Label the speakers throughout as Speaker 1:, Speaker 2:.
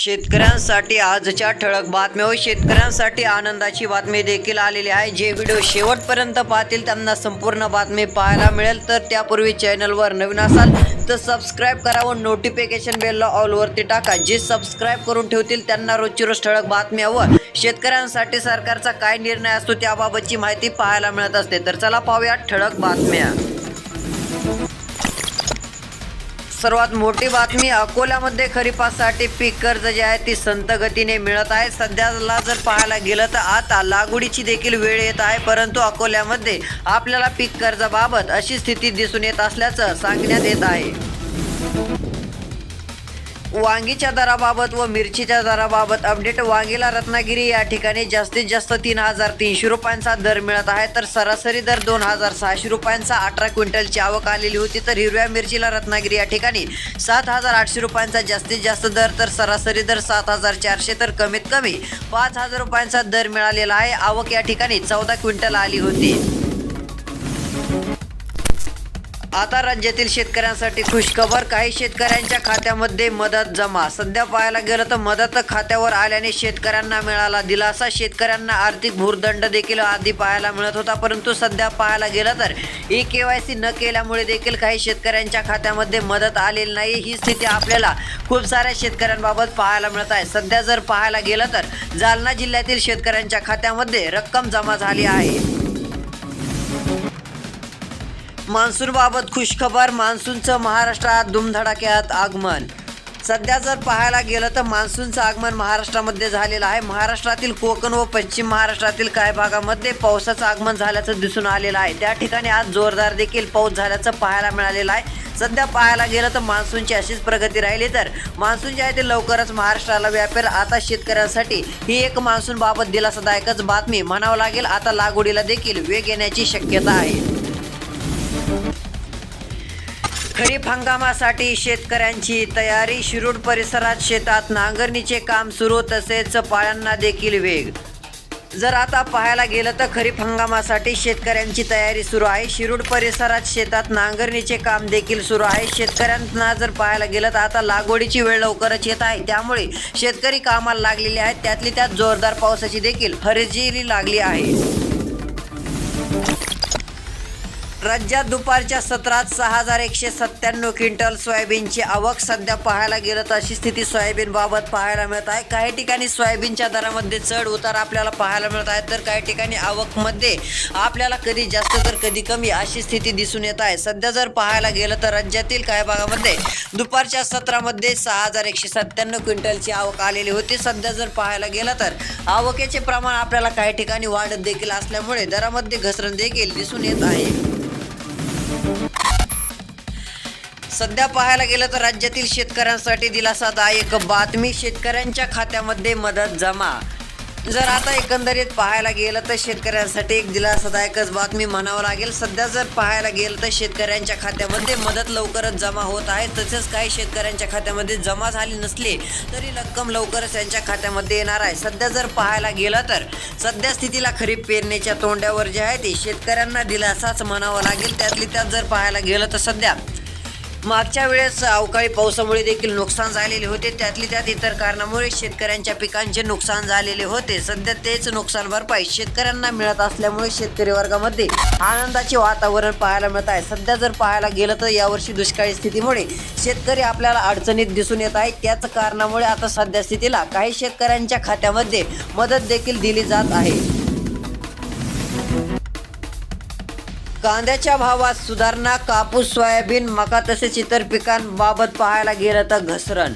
Speaker 1: शेतकऱ्यांसाठी आजच्या ठळक बातम्या व शेतकऱ्यांसाठी आनंदाची बातमी देखील आलेली आहे. जे व्हिडिओ शेवटपर्यंत पाहतील त्यांना संपूर्ण बातमी पाहायला मिळेल. तर त्यापूर्वी चॅनलवर नवीन असाल तर सबस्क्राईब करा व नोटिफिकेशन बेलला ऑलवरती टाका. जे सबस्क्राईब करून ठेवतील त्यांना रोजची रोज ठळक बातम्या व शेतकऱ्यांसाठी सरकारचा काय निर्णय असतो त्याबाबतची माहिती पाहायला मिळत असते. तर चला पाहूया ठळक बातम्या. सर्वात मोठी बातमी अकोल्यामध्ये खरीपासाठी पीक कर्ज जे आहे ती संत गतीने मिळत आहे. सध्याला जर पाहायला गेलं तर आता लागवडीची देखील वेळ येत आहे परंतु अकोल्यामध्ये आपल्याला पीक कर्जाबाबत अशी स्थिती दिसून येत असल्याचं सांगण्यात येत आहे. वांगीच्या दराबाबत व मिरचीच्या दराबाबत अपडेट. वांगीला रत्नागिरी या ठिकाणी जास्तीत जास्त तीन हजार तीनशे रुपयांचा दर मिळत आहे. तर सरासरी दर दोन हजार सहाशे रुपयांचा अठरा क्विंटलची आवक आलेली होती. तर हिरव्या मिरचीला रत्नागिरी या ठिकाणी सात हजार आठशे रुपयांचा जास्तीत जास्त दर तर सरासरी दर सात हजार चारशे तर कमीत कमी पाच हजार रुपयांचा दर मिळालेला आहे. आवक या ठिकाणी चौदा क्विंटल आली होती. आता राज्यातील शेतकऱ्यांसाठी खुशखबर. काही शेतकऱ्यांच्या खात्यामध्ये मदत जमा. सध्या पाहायला गेलं तर मदत खात्यावर आल्याने शेतकऱ्यांना मिळाला दिलासा. शेतकऱ्यांना आर्थिक भूर्दंड देखील आधी पाहायला मिळत होता परंतु सध्या पाहायला गेलं तर ई के वाय सी न केल्यामुळे देखील काही शेतकऱ्यांच्या खात्यामध्ये मदत आलेली नाही. ही स्थिती आपल्याला खूप साऱ्या शेतकऱ्यांबाबत पाहायला मिळत आहे. सध्या जर पाहायला गेलं तर जालना जिल्ह्यातील शेतकऱ्यांच्या खात्यामध्ये रक्कम जमा झाली आहे. मान्सूनबाबत खुशखबर मान्सूनचं महाराष्ट्रात धुमधडाक्यात आगमन. सध्या जर पाहायला गेलं तर मान्सूनचं आगमन महाराष्ट्रामध्ये झालेलं आहे. महाराष्ट्रातील कोकण व पश्चिम महाराष्ट्रातील काही भागामध्ये पावसाचं आगमन झाल्याचं दिसून आलेलं आहे. त्या ठिकाणी आज जोरदार देखील पाऊस झाल्याचं पाहायला मिळालेलं आहे. सध्या पाहायला गेलं तर मान्सूनची अशीच प्रगती राहिली. तर मान्सून जे आहे ते लवकरच महाराष्ट्राला व्यापेल. आता शेतकऱ्यांसाठी ही एक मान्सून बाबत दिलासादायकच बातमी म्हणावं लागेल. आता लागवडीला देखील वेग येण्याची शक्यता आहे. खरीप हंगामासाठी शेतकऱ्यांची तयारी शिरूर परिसरात शेतात नांगरणीचे काम सुरू तसेच पाळ्यांना देखील वेग. जर आता पाहायला गेलं तर खरीप हंगामासाठी शेतकऱ्यांची तयारी सुरू आहे. शिरूड परिसरात शेतात नांगरणीचे काम देखील सुरू आहे. शेतकऱ्यांना जर पाहायला गेलं तर आता लागवडीची वेळ लवकरच येत आहे. त्यामुळे शेतकरी कामाला लागलेले आहेत. त्यातली त्यात जोरदार पावसाची देखील हजेरी लागली आहे. राज्यात दुपारच्या सत्रात सहा हजार एकशे सत्त्याण्णव क्विंटल सोयाबीनची आवक सध्या पाहायला गेलं तर अशी स्थिती सोयाबीन बाबत पाहायला मिळत आहे. काही ठिकाणी सोयाबीनच्या दरामध्ये चढ उतार आपल्याला पाहायला मिळत आहे. तर काही ठिकाणी आवकमध्ये आपल्याला कधी जास्त तर कधी कमी अशी स्थिती दिसून येत आहे. सध्या जर पाहायला गेलं तर राज्यातील काही भागामध्ये दुपारच्या सत्रामध्ये सहा हजार एकशे सत्त्याण्णव क्विंटलची आवक आलेली होती. सध्या जर पाहायला गेलं तर आवकेचे प्रमाण आपल्याला काही ठिकाणी वाढत देखील असल्यामुळे दरामध्ये घसरण देखील दिसून येत आहे. सध्या पाहायला गेलं तर राज्यातील शेतकऱ्यांसाठी दिलासादायक बातमी शेतकऱ्यांच्या खात्यामध्ये मदत जमा. जर आता एकंदरीत पाहायला गेलं तर शेतकऱ्यांसाठी एक दिलासादायकच बातमी म्हणावं लागेल. सध्या जर पाहायला गेलं तर शेतकऱ्यांच्या खात्यामध्ये मदत लवकरच जमा होत आहे. तसेच काही शेतकऱ्यांच्या खात्यामध्ये जमा झाली नसली तरी रक्कम लवकरच त्यांच्या खात्यामध्ये येणार आहे. सध्या जर पाहायला गेलं तर सध्या स्थितीला खरीप पेरणीच्या तोंड्यावर जे आहे ते शेतकऱ्यांना दिलासाच म्हणावं लागेल. त्यातली त्यात जर पाहायला गेलं तर सध्या मागच्या वेळेस अवकाळी पावसामुळे देखील नुकसान झालेले होते. त्यातली त्यात इतर कारणामुळे शेतकऱ्यांच्या पिकांचे नुकसान झालेले होते. सध्या तेच नुकसान भरपाई शेतकऱ्यांना मिळत असल्यामुळे शेतकरी वर्गामध्ये आनंदाचे वातावरण पाहायला मिळत आहे. सध्या जर पाहायला गेलं तर यावर्षी दुष्काळी स्थितीमुळे शेतकरी आपल्याला अडचणीत दिसून येत आहे. त्याच कारणामुळे आता सध्या स्थितीला काही शेतकऱ्यांच्या खात्यामध्ये मदत देखील दिली जात आहे. कांद्याच्या भावात सुधारणा कापूस सोयाबीन मका तसेच इतर पिकांबाबत पाहायला गेलं तर घसरण.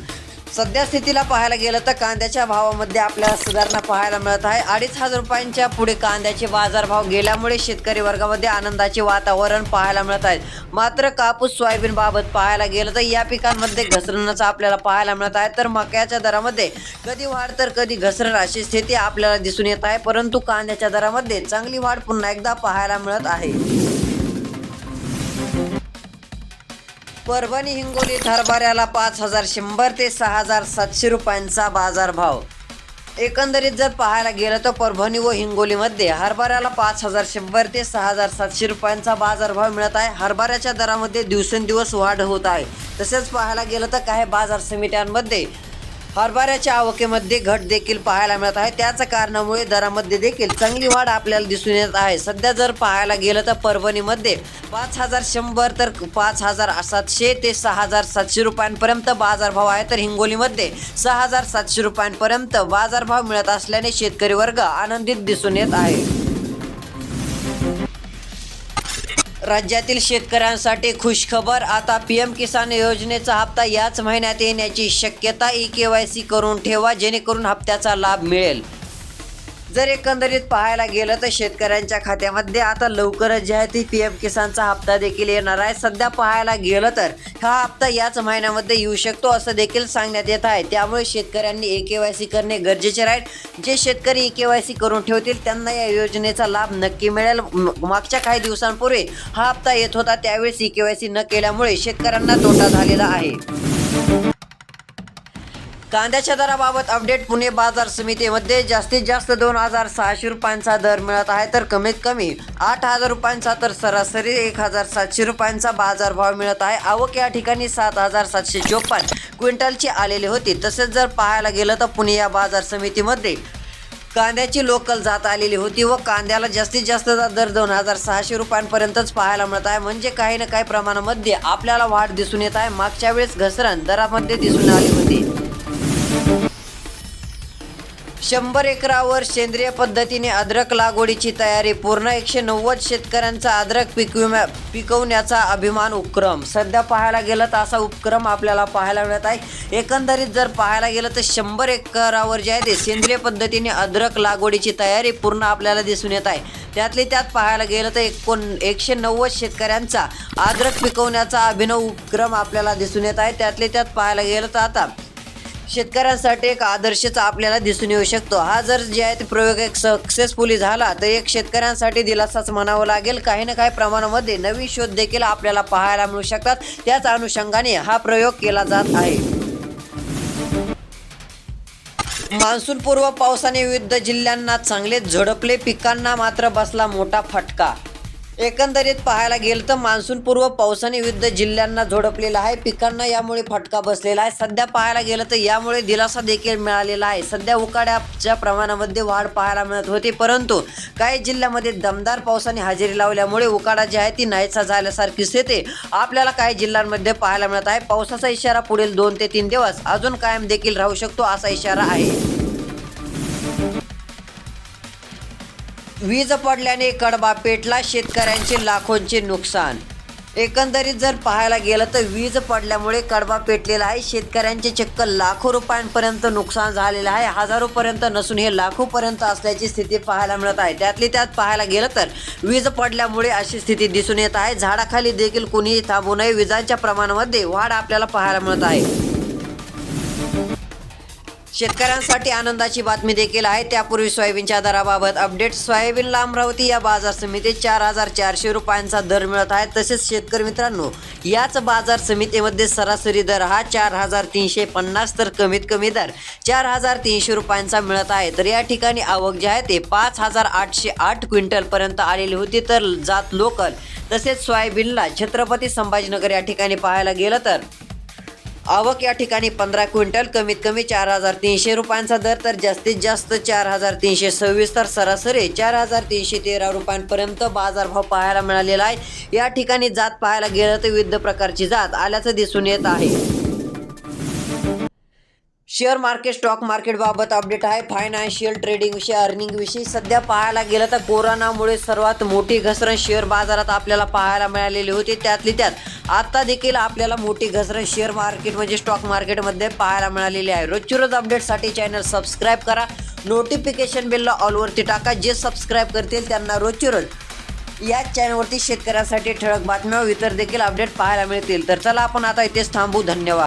Speaker 1: सध्या स्थितीला पाहायला गेलं तर कांद्याच्या भावामध्ये आपल्याला सुधारणा पाहायला मिळत आहे. अडीच हजार रुपयांच्या पुढे कांद्याचे बाजारभाव गेल्यामुळे शेतकरी वर्गामध्ये आनंदाचे वातावरण पाहायला मिळत आहे. मात्र कापूस सोयाबीन बाबत पाहायला गेलं तर या पिकांमध्ये घसरणाचं आपल्याला पाहायला मिळत आहे. तर मक्याच्या दरामध्ये कधी वाढ तर कधी घसरण अशी स्थिती आपल्याला दिसून येत आहे. परंतु कांद्याच्या दरामध्ये चांगली वाढ पुन्हा एकदा पाहायला मिळत आहे. परभणी हिंगोलीत हरभऱ्याला पाच हजार शंभर ते सहा हजार सातशे रुपयांचा बाजारभाव. एकंदरीत जर पाहायला गेलं तर परभणी व हिंगोलीमध्ये हरभऱ्याला पाच हजार शंभर ते सहा हजार सातशे रुपयांचा बाजारभाव मिळत आहे. हरभऱ्याच्या दरामध्ये दिवसेंदिवस वाढ होत आहे. तसेच पाहायला गेलं तर काही बाजार समित्यांमध्ये हरभऱ्याच्या आवकेमध्ये घट देखील पाहायला मिळत आहे. त्याच कारणामुळे दरामध्ये देखील चांगली वाढ आपल्याला दिसून येत आहे. सध्या जर पाहायला गेलं तर परभणीमध्ये पाच हजार शंभर तर पाच हजार सातशे ते सहा हजार सातशे रुपयांपर्यंत बाजारभाव आहे. तर हिंगोलीमध्ये सहा हजार सातशे रुपयांपर्यंत बाजारभाव मिळत असल्याने शेतकरी वर्ग आनंदित दिसून येत आहे. राज्यातील शेतकऱ्यांसाठी खुशखबर. आता पी एम किसान योजनेचा हप्ता याच महिन्यात येण्याची शक्यता ई के वाय सी करून ठेवा जेणेकरून हप्त्याचा लाभ मिळेल. जर एकंदरीत पाहायला गेलं तर शेतकऱ्यांच्या खात्यामध्ये आता लवकरच जे आहे ती पी एम किसानचा हप्ता देखील येणार आहे. सध्या पाहायला गेलं तर हा हप्ता याच महिन्यामध्ये येऊ शकतो असं देखील सांगण्यात येत आहे. त्यामुळे शेतकऱ्यांनी ए के वाय सी करणे गरजेचे राहील. जे शेतकरी ए के वाय सी करून ठेवतील त्यांना या योजनेचा लाभ नक्की मिळेल. म- मागच्या काही दिवसांपूर्वी हा हप्ता येत होता त्यावेळेस ई के वाय सी न केल्यामुळे शेतकऱ्यांना तोटा झालेला आहे. कांद्याच्या दराबाबत अपडेट पुणे बाजार समितीमध्ये जास्तीत जास्त दोन हजार सहाशे रुपयांचा दर मिळत आहे तर कमीत कमी आठ हजार रुपयांचा तर सरासरी एक हजार सातशे रुपयांचा बाजारभाव मिळत आहे. आवक या ठिकाणी सात हजार सातशे चोपन्न क्विंटलची आलेली होती. तसेच जर पाहायला गेलं तर पुणे या बाजार समितीमध्ये कांद्याची लोकल जात आलेली होती व कांद्याला जास्तीत जास्त दर दोन हजार सहाशे रुपयांपर्यंतच पाहायला मिळत आहे. म्हणजे काही ना काही प्रमाणामध्ये आपल्याला वाढ दिसून येत आहे. मागच्या वेळेस घसरण दरामध्ये दिसून आली होती. शंभर एकरावर सेंद्रिय पद्धतीने अद्रक लागवडीची तयारी पूर्ण एकशे नव्वद शेतकऱ्यांचा अद्रक पिकविम्या पिकवण्याचा अभिमान उपक्रम. सध्या पाहायला गेलं तर असा उपक्रम आपल्याला पाहायला मिळत आहे. एकंदरीत जर पाहायला गेलं तर शंभर एकरावर जे आहे ते सेंद्रिय पद्धतीने अद्रक लागवडीची तयारी पूर्ण आपल्याला दिसून येत आहे. त्यातली त्यात पाहायला गेलं तर एकोण एकशे नव्वद शेतकऱ्यांचा अद्रक पिकवण्याचा अभिनव उपक्रम आपल्याला दिसून येत आहे. त्यातले त्यात पाहायला गेलं तर आता शेतकऱ्यांसाठी एक आदर्शच आपल्याला दिसून येऊ शकतो. हा जर जे आहे ते प्रयोग एक सक्सेसफुली झाला तर एक शेतकऱ्यांसाठी दिलासाच म्हणावं लागेल. काही ना काही प्रमाणामध्ये नवीन शोध देखील आपल्याला पाहायला मिळू शकतात. त्याच अनुषंगाने हा प्रयोग केला जात आहे. मान्सून पूर्व पावसाने विविध जिल्ह्यांना चांगले झडपले. पिकांना मात्र बसला मोठा फटका. एकंदरीत पाहायला गेलं तर मान्सून पूर्व पावसाने विविध जिल्ह्यांना झोडपलेला आहे. पिकांना यामुळे फटका बसलेला आहे. सध्या पाहायला गेलं तर यामुळे दिलासा देखील मिळालेला आहे. सध्या उकाड्याच्या प्रमाणामध्ये वाढ पाहायला मिळत होती. परंतु काही जिल्ह्यामध्ये दमदार पावसाने हजेरी लावल्यामुळे उकाडा जी आहे ती नाहीसा झाल्यासारखीच येते आपल्याला काही जिल्ह्यांमध्ये पाहायला मिळत आहे. पावसाचा इशारा पुढील दोन ते तीन दिवस अजून कायम देखील राहू शकतो असा इशारा आहे. वीज पडल्याने कडबा पेटला शेतकऱ्यांचे लाखोंचे नुकसान. एकंदरीत जर पाहायला गेलं तर वीज पडल्यामुळे कडबा पेटलेला आहे. शेतकऱ्यांचे चक्क लाखो रुपयांपर्यंत नुकसान झालेलं आहे. हजारोपर्यंत नसून हे लाखोपर्यंत असल्याची स्थिती पाहायला मिळत आहे. त्यातली त्यात पाहायला गेलं तर वीज पडल्यामुळे अशी स्थिती दिसून येत आहे. झाडाखाली देखील कुणीही थांबू नये. विजांच्या प्रमाणामध्ये वाढ आपल्याला पाहायला मिळत आहे. शेतकऱ्यांसाठी आनंदाची बातमी देखील आहे. त्यापूर्वी सोयाबीनच्या दराबाबत अपडेट सोयाबीनला अमरावती या बाजार समितीत चार हजार चारशे रुपयांचा दर मिळत आहे. तसेच शेतकरी मित्रांनो याच बाजार समितीमध्ये सरासरी दर हा चार हजार तीनशे पन्नास तर कमीत कमी दर चार हजार तीनशे रुपयांचा मिळत आहे. तर या ठिकाणी आवक जे आहे ते पाच हजार आठशे आठ क्विंटलपर्यंत आलेली होती. तर जात लोकल तसेच सोयाबीनला छत्रपती संभाजीनगर या ठिकाणी पाहायला गेलं तर आवक या ठिकाणी पंधरा क्विंटल कमीत कमी चार हजार तीनशे रुपयांचा दर तर जास्तीत जास्त चार हजार तीनशे सव्वीस तर सरासरी चार हजार तीनशे तेरा रुपयांपर्यंत बाजारभाव पाहायला मिळालेला आहे. या ठिकाणी जात पाहायला गेलं तर विविध प्रकारची जात आल्याचं दिसून येत आहे. शेअर मार्केट स्टॉक मार्केट बाबत अपडेट आहे. फायनान्शियल ट्रेडिंग विषयी अर्निंग विषयी. सध्या पाहायला गेलं तर कोरोनामुळे सर्वात मोठी घसरण शेअर बाजारात आपल्याला पाहायला मिळालेली होती. त्यातली त्यात आता देखील आपल्याला मोठी घसरण शेअर मार्केट म्हणजे स्टॉक मार्केटमध्ये पाहायला मिळालेली आहे. रोजची रोज अपडेटसाठी चॅनल सबस्क्राईब करा. नोटिफिकेशन बिलला ऑलवरती टाका. जे सबस्क्राईब करतील त्यांना रोजची रोज याच चॅनलवरती शेतकऱ्यांसाठी ठळक बातम्या इतर देखील अपडेट पाहायला मिळतील. तर चला आपण आता इथेच थांबू. धन्यवाद.